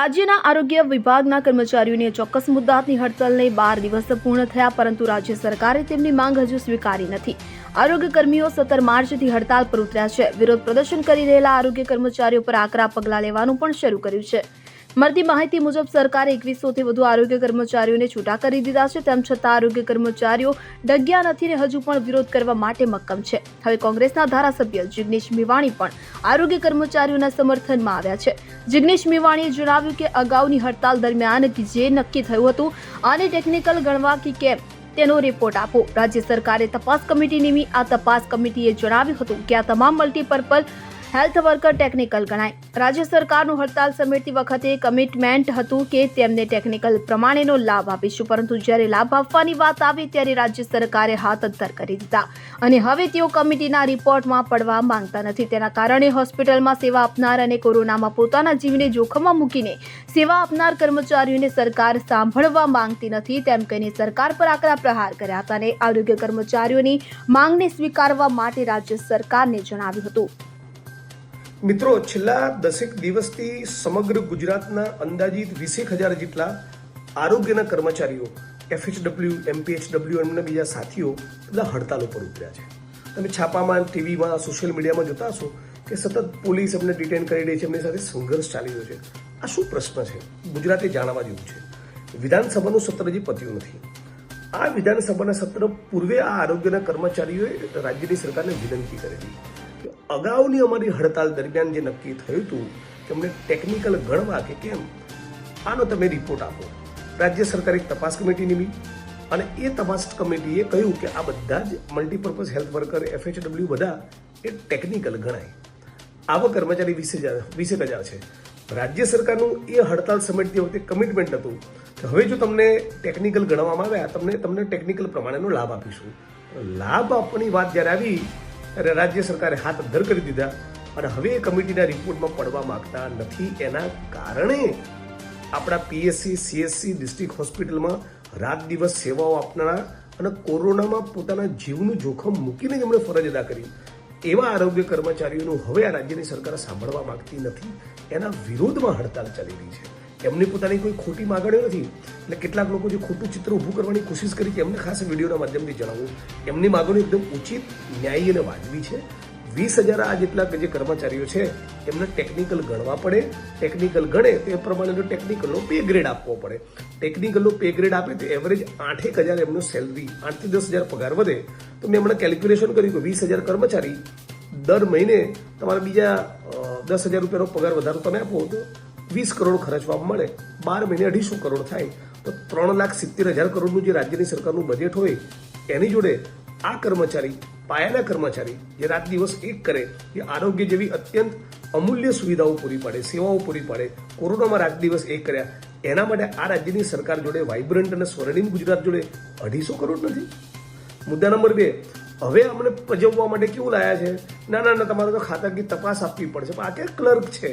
રાજ્યના આરોગ્ય વિભાગના કર્મચારીઓની ચોક્કસ મુદ્દાની હડતાલને બાર દિવસ પૂર્ણ થયા, પરંતુ રાજ્ય સરકારે તેમની માંગ હજુ સ્વીકારી નથી. આરોગ્ય કર્મીઓ સત્તર માર્ચથી હડતાલ પર ઉતર્યા છે. વિરોધ પ્રદર્શન કરી રહેલા આરોગ્ય કર્મચારીઓ પર આકરા પગલાં લેવાનું પણ શરૂ કર્યું છે. મળતી માહિતી મુજબ, સરકારે એકવીસોથી વધુ આરોગ્ય કર્મચારીઓને છૂટા કરી દીધા છે. તેમ છતાં, આરોગ્ય કર્મચારીઓ ડગ્યા નથી ને હજુ પણ વિરોધ કરવા માટે મક્કમ છે. હવે કોંગ્રેસના ધારાસભ્ય જિગ્નેશ મેવાણી પણ આરોગ્ય કર્મચારીઓના સમર્થનમાં આવ્યા છે. જિગ્નેશ મેવાણીએ જણાવ્યું કે, અગાઉની હડતાલ દરમિયાન જે નક્કી થયું હતું, આને ટેકનિકલ ગણવા કે કેમ, તેનો રિપોર્ટ આપો. રાજ્ય સરકારે તપાસ કમિટી નિમી આ તપાસ કમિટીએ જણાવ્યું હતું કે, આ તમામ મલ્ટીપર્પઝ હેલ્થ વર્કર ટેકનિકલ ગણાય. રાજ્ય સરકારનું હડતાલ સમેટતી વખતે કમિટમેન્ટ હતું કે તેમને ટેકનિકલ પ્રમાણેનો લાભ આપીશું, પરંતુ જ્યારે લાભ આપવાની વાત આવી ત્યારે રાજ્ય સરકારે હાથ અંતર કરી દીધા. અને હવે તેઓ કમિટીના રિપોર્ટમાં પડવા માંગતા નથી. તેના કારણે હોસ્પિટલમાં સેવા આપનાર અને કોરોનામાં પોતાના જીવને જોખમમાં મૂકીને સેવા આપનાર કર્મચારીઓને સરકાર સાંભળવા માંગતી નથી. તેમ કહીને સરકાર પર આકરા પ્રહાર કર્યા હતા અને આરોગ્ય કર્મચારીઓની માંગને સ્વીકારવા માટે રાજ્ય સરકારને જણાવ્યું હતું. મિત્રો, છેલ્લા દસેક દિવસથી સમગ્ર ગુજરાતના અંદાજિત વીસેક હજાર જેટલા આરોગ્યના કર્મચારીઓ એફએચડબલ્યુ એમપીએચડબલ્યુ અને બીજા સાથીઓ બધા હડતાલ ઉપર ઉતર્યા છે. તમે છાપામાં ટીવીમાં, સોશિયલ મીડિયામાં જોતા હશો કે સતત પોલીસ એમને ડિટેન કરી રહી છે, એમની સાથે સંઘર્ષ ચાલી રહ્યો છે. આ શું પ્રશ્ન છે? ગુજરાતે જાણવા જેવું છે. વિધાનસભાનું સત્ર હજી પત્યું નથી. આ વિધાનસભાના સત્ર પૂર્વે આ આરોગ્યના કર્મચારીઓએ રાજ્યની સરકારને વિનંતી કરેલી. અગાઉની અમારી હડતાલ દરમિયાન જે નક્કી થયું હતું કે અમને ટેકનિકલ ગણવા કે કેમ, આનો તમે રિપોર્ટ આપો. રાજ્ય સરકારે એક તપાસ કમિટી નિમી અને એ તપાસ કમિટીએ કહ્યું કે આ બધા જ મલ્ટીપર્પઝ હેલ્થ વર્કર એફએચડબલ્યુ બધા એ ટેકનિકલ ગણાય. આવા કર્મચારી વીસ હજાર વીસેક હજાર છે. રાજ્ય સરકારનું એ હડતાલ સમિટતી વખતે કમિટમેન્ટ હતું કે હવે જો તમને ટેકનિકલ ગણવામાં આવ્યા તમને તમને ટેકનિકલ પ્રમાણેનો લાભ આપીશું. લાભ આપવાની વાત જ્યારે આવી ત્યારે રાજ્ય સરકારે હાથ ધર કરી દીધા અને હવે એ કમિટીના રિપોર્ટમાં પડવા માગતા નથી. એના કારણે આપણા પીએસસી સીએસસી ડિસ્ટ્રિક્ટ હોસ્પિટલમાં રાત દિવસ સેવાઓ આપનારા અને કોરોનામાં પોતાના જીવનું જોખમ મૂકીને એમણે ફરજ અદા કરી. એવા આરોગ્ય કર્મચારીઓનું હવે આ રાજ્યની સરકાર સાંભળવા માંગતી નથી. એના વિરોધમાં હડતાલ ચાલી રહી છે. એમની પોતાની કોઈ ખોટી માગણીઓ નથી. એટલે કેટલાક લોકો જે ખોટું ચિત્ર ઊભું કરવાની કોશિશ કરી છે એમને ખાસ વિડીયોના માધ્યમથી જણાવું. એમની માગણીઓ એકદમ ઉચિત ન્યાયી અને વાજબી છે. વીસ હજાર આ જેટલા જે કર્મચારીઓ છે, એમને ટેકનિકલ ગણવા પડે. ટેકનિકલ ગણે તો એ પ્રમાણેનો ટેકનિકલનો પે ગ્રેડ આપવો પડે. ટેકનિકલનો પે ગ્રેડ આપે તો એવરેજ આઠેક હજાર એમનો સેલરી આઠથી દસ હજાર પગાર વધે. તો મેં હમણાં કેલ્ક્યુલેશન કર્યું કે વીસ હજાર કર્મચારી દર મહિને તમારે બીજા દસ હજાર રૂપિયાનો પગાર વધારો તમે આપો તો વીસ કરોડ ખર્ચવા મળે, બાર મહિને અઢીસો કરોડ થાય, તો ત્રણ લાખ સિત્તેર હજાર કરોડનું જે રાજ્યની સરકારનું બજેટ હોય, એની જોડે આ કર્મચારી, પાયાના કર્મચારી, જે રાત દિવસ એક કરે, એ આરોગ્ય જેવી અત્યંત અમૂલ્ય સુવિધાઓ પૂરી પાડે, સેવાઓ પૂરી પાડે, કોરોનામાં રાત દિવસ એક કર્યા, એના માટે આ રાજ્યની સરકાર જોડે વાઇબ્રન્ટ અને સ્વર્ણિમ ગુજરાત જોડે અઢીસો કરોડ નથી? મુદ્દા નંબર બે, હવે અમને પજવવા માટે કેવું લાયા છે? ના ના તમારે તો ખાતાકી તપાસ આપવી પડશે, પણ આ કે ક્લર્ક છે?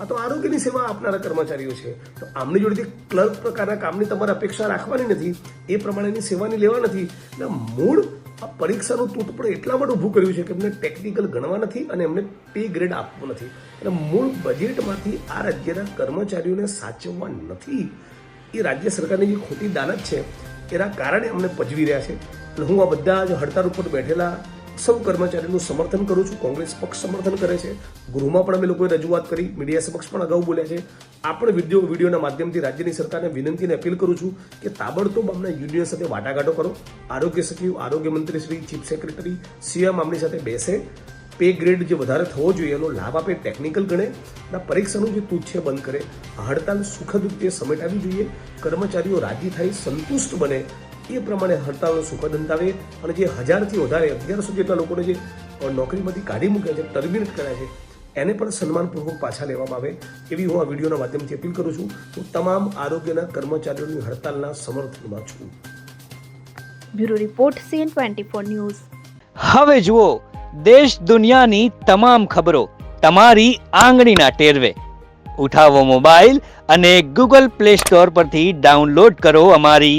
આ તો આરોગ્યની સેવા આપનારા કર્મચારીઓ છે. તો આમની જોડેથી ક્લર્ક પ્રકારના કામની તમારે અપેક્ષા રાખવાની નથી. એ પ્રમાણેની સેવાની લેવા નથી. એટલે મૂળ આ પરીક્ષાનું તૂટ પણ એટલા માટે ઊભું કર્યું છે કે એમને ટેકનિકલ ગણવા નથી અને એમને પે ગ્રેડ આપવો નથી. એટલે મૂળ બજેટમાંથી આ રાજ્યના કર્મચારીઓને સાચવવા નથી. એ રાજ્ય સરકારની જે ખોટી દાનત છે, એના કારણે અમને પજવી રહ્યા છે. એટલે હું આ બધા જ હડતાળ ઉપર બેઠેલા સૌ કર્મચારીનું સમર્થન કરું છું, કોંગ્રેસ પક્ષ સમર્થન કરે છે. ગૃહમાં પણ અમે લોકોએ રજૂઆત કરી, મીડિયા સમક્ષ પણ અગાઉ બોલ્યા છે. આ પણ વીડિયો વિડીયોના માધ્યમથી રાજ્યની સરકારને વિનંતી અને અપીલ કરું છું કે તાબડતોબ અમને યુનિયન સાથે વાટાઘાટો કરો. આરોગ્ય સચિવ, આરોગ્ય મંત્રી શ્રી, ચીફ સેક્રેટરી સીએમ આમની સાથે બેસે. પે ગ્રેડ જે વધારે થવો જોઈએ, એનો લાભ આપે ટેકનિકલ ગણે. અને પરીક્ષાનું જે તૂટ છે બંધ કરે. હડતાલ સુખદ રીતે સમેટાવી જોઈએ. કર્મચારીઓ રાજી થાય, સંતુષ્ટ બને. એ પ્રમાણે હડતાલનો સુખદ અંત આવે અને જે હજારથી વધારે અગિયારસો જેટલા લોકોને જે નોકરીમાંથી કાઢી મૂક્યા છે ટર્મિનેટ કર્યા છે એને પણ સન્માનપૂર્વક પાછા લેવામાં આવે એવી હું આ વિડીયોના માધ્યમથી અપીલ કરું છું. હું તમામ આરોગ્યના કર્મચારીઓની હડતાલના સમર્થનમાં છું. Bureau report CN twenty four news. હવે જુઓ દેશ દુનિયાની તમામ ખબરો તમારી આંગળીના ટેરવે. ઉઠાવો મોબાઈલ અને ગૂગલ પ્લે સ્ટોર પરથી ડાઉનલોડ કરો અમારી